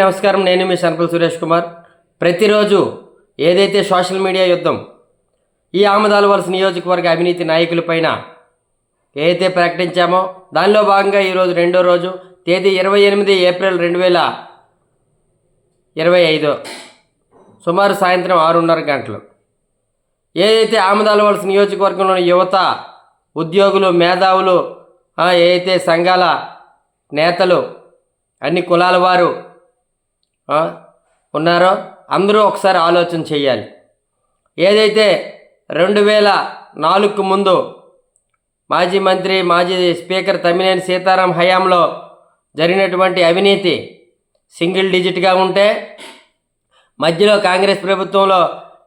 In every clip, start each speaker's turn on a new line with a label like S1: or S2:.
S1: నమస్కారం. నేను మీ సంకుల్ సురేష్ కుమార్. ప్రతిరోజు ఏదైతే సోషల్ మీడియా యుద్ధం ఈ ఆమదాల వలస నియోజకవర్గ అవినీతి నాయకులపైన ఏదైతే ప్రకటించామో దానిలో భాగంగా ఈరోజు రెండో రోజు తేదీ ఇరవై ఎనిమిది ఏప్రిల్ రెండు వేల ఇరవై ఐదు సుమారు సాయంత్రం ఆరున్నర గంటలు. ఏదైతే ఆమదాల వలస నియోజకవర్గంలోని యువత ఉద్యోగులు మేధావులు ఏదైతే సంఘాల నేతలు అన్ని కులాల వారు ఉన్నారో? అందరూ ఒకసారి ఆలోచన చేయాలి ఏదైతే రెండు వేల నాలుగుకు ముందు మాజీ మంత్రి మాజీ స్పీకర్ తమ్మినేని సీతారాం హయాంలో జరిగినటువంటి అవినీతి సింగిల్ డిజిట్గా ఉంటే మధ్యలో కాంగ్రెస్ ప్రభుత్వంలో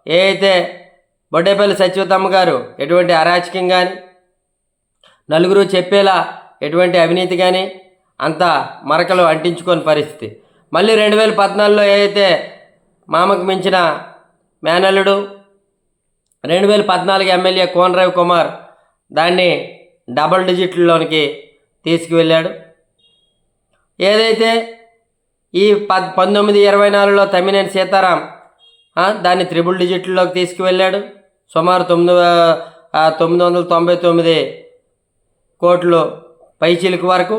S1: ఏ అయితే బొడ్డేపల్లి సచివతమ్మ గారు ఎటువంటి అరాచకం కానీ నలుగురు చెప్పేలా ఎటువంటి అవినీతి కానీ అంత మరకలు అంటించుకొని పరిస్థితి. మళ్ళీ రెండు వేల పద్నాలుగులో ఏదైతే మామకు మించిన మేనల్లుడు రెండు వేల పద్నాలుగు ఎమ్మెల్యే కోనరావు కుమార్ దాన్ని డబల్ డిజిట్లలోనికి తీసుకువెళ్ళాడు. ఏదైతే ఈ పద్ పంతొమ్మిది ఇరవై నాలుగులో తమ్మినేని సీతారాం దాన్ని త్రిబుల్ డిజిట్లలోకి తీసుకువెళ్ళాడు. సుమారు తొమ్మిది తొమ్మిది వందల తొంభై తొమ్మిది కోట్లు పైచిలుకు వరకు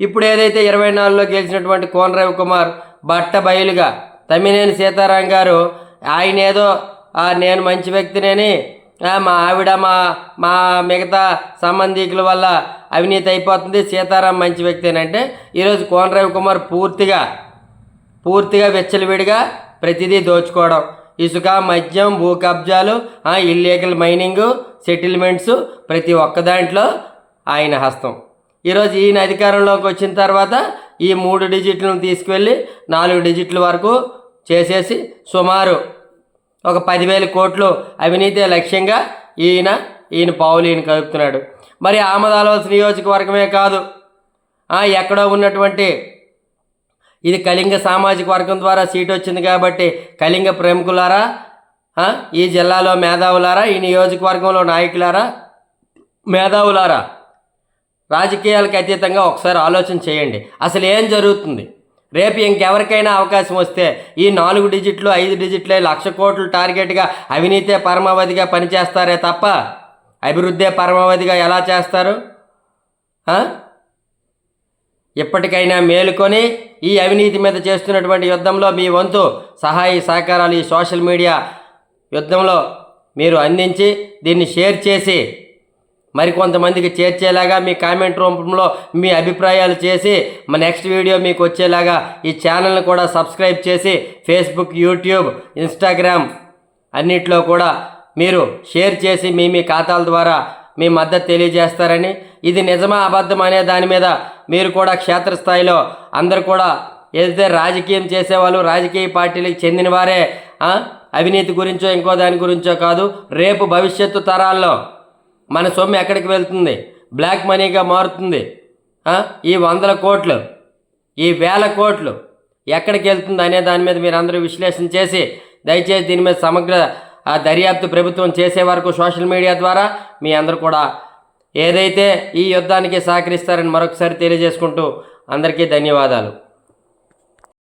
S1: ఇప్పుడు ఏదైతే ఇరవై నాలుగులో గెలిచినటువంటి కోనరావు కుమార్ బట్ట బయలుగా తమ్మినేని సీతారాం గారు ఆయన ఏదో నేను మంచి వ్యక్తినేని మా ఆవిడ మా మా మిగతా సంబంధికుల వల్ల అవినీతి అయిపోతుంది సీతారాం మంచి వ్యక్తినంటే ఈరోజు కోనరావు కుమార్ పూర్తిగా పూర్తిగా వెచ్చలవిడిగా ప్రతిదీ దోచుకోవడం. ఇసుక మద్యం భూ కబ్జాలు ఇల్లీగల్ మైనింగ్ సెటిల్మెంట్స్ ప్రతి ఒక్క దాంట్లో ఆయన హస్తం. ఈరోజు ఈయన అధికారంలోకి వచ్చిన తర్వాత ఈ మూడు డిజిట్లను తీసుకువెళ్ళి నాలుగు డిజిట్ల వరకు చేసేసి సుమారు ఒక పదివేల కోట్లు అవినీతి లక్ష్యంగా ఈయన ఈయన పావులు ఈయన కలుపుతున్నాడు మరి ఆమదాలవలసిన నియోజకవర్గమే కాదు ఎక్కడో ఉన్నటువంటి ఇది కళింగ సామాజిక వర్గం ద్వారా సీటు వచ్చింది కాబట్టి కళింగ ప్రముఖులారా ఈ జిల్లాలో మేధావులారా ఈ నియోజకవర్గంలో నాయకులారా మేధావులారా రాజకీయాలకు అతీతంగా ఒకసారి ఆలోచన చేయండి. అసలు ఏం జరుగుతుంది? రేపు ఇంకెవరికైనా అవకాశం వస్తే ఈ నాలుగు డిజిట్లు ఐదు డిజిట్లే లక్ష కోట్లు టార్గెట్గా అవినీతే పరమావధిగా పనిచేస్తారే తప్ప అభివృద్ధే పరమావధిగా ఎలా చేస్తారు? ఇప్పటికైనా మేలుకొని ఈ అవినీతి మీద చేస్తున్నటువంటి యుద్ధంలో మీ వంతు సహాయ సహకారాలు ఈ సోషల్ మీడియా యుద్ధంలో మీరు అందించి దీన్ని షేర్ చేసి మరికొంతమందికి చేర్చేలాగా మీ కామెంట్ రూపంలో మీ అభిప్రాయాలు చేసి మా నెక్స్ట్ వీడియో మీకు వచ్చేలాగా ఈ ఛానల్ని కూడా సబ్స్క్రైబ్ చేసి ఫేస్బుక్ యూట్యూబ్ ఇన్స్టాగ్రామ్ అన్నిట్లో కూడా మీరు షేర్ చేసి మీ మీ ఖాతాల ద్వారా మీ మద్దతు తెలియజేస్తారని. ఇది నిజమా అబద్ధం అనే దాని మీద మీరు కూడా క్షేత్రస్థాయిలో అందరు కూడా ఏదైతే రాజకీయం చేసేవాళ్ళు రాజకీయ పార్టీలకు చెందిన వారే అవినీతి గురించో ఇంకో దాని గురించో కాదు రేపు భవిష్యత్తు తరాల్లో మన సొమ్ము ఎక్కడికి వెళ్తుంది? బ్లాక్ మనీగా మారుతుంది. ఈ వందల కోట్లు ఈ వేల కోట్లు ఎక్కడికి వెళ్తుంది అనే దాని మీద మీరు అందరూ విశ్లేషణ చేసి దయచేసి దీని మీద సమగ్ర ఆ, దర్యాప్తు ప్రభుత్వం చేసే వరకు సోషల్ మీడియా ద్వారా మీ అందరూ కూడా ఏదైతే ఈ యుద్ధానికి సహకరిస్తారని మరొకసారి తెలియజేసుకుంటూ అందరికీ ధన్యవాదాలు.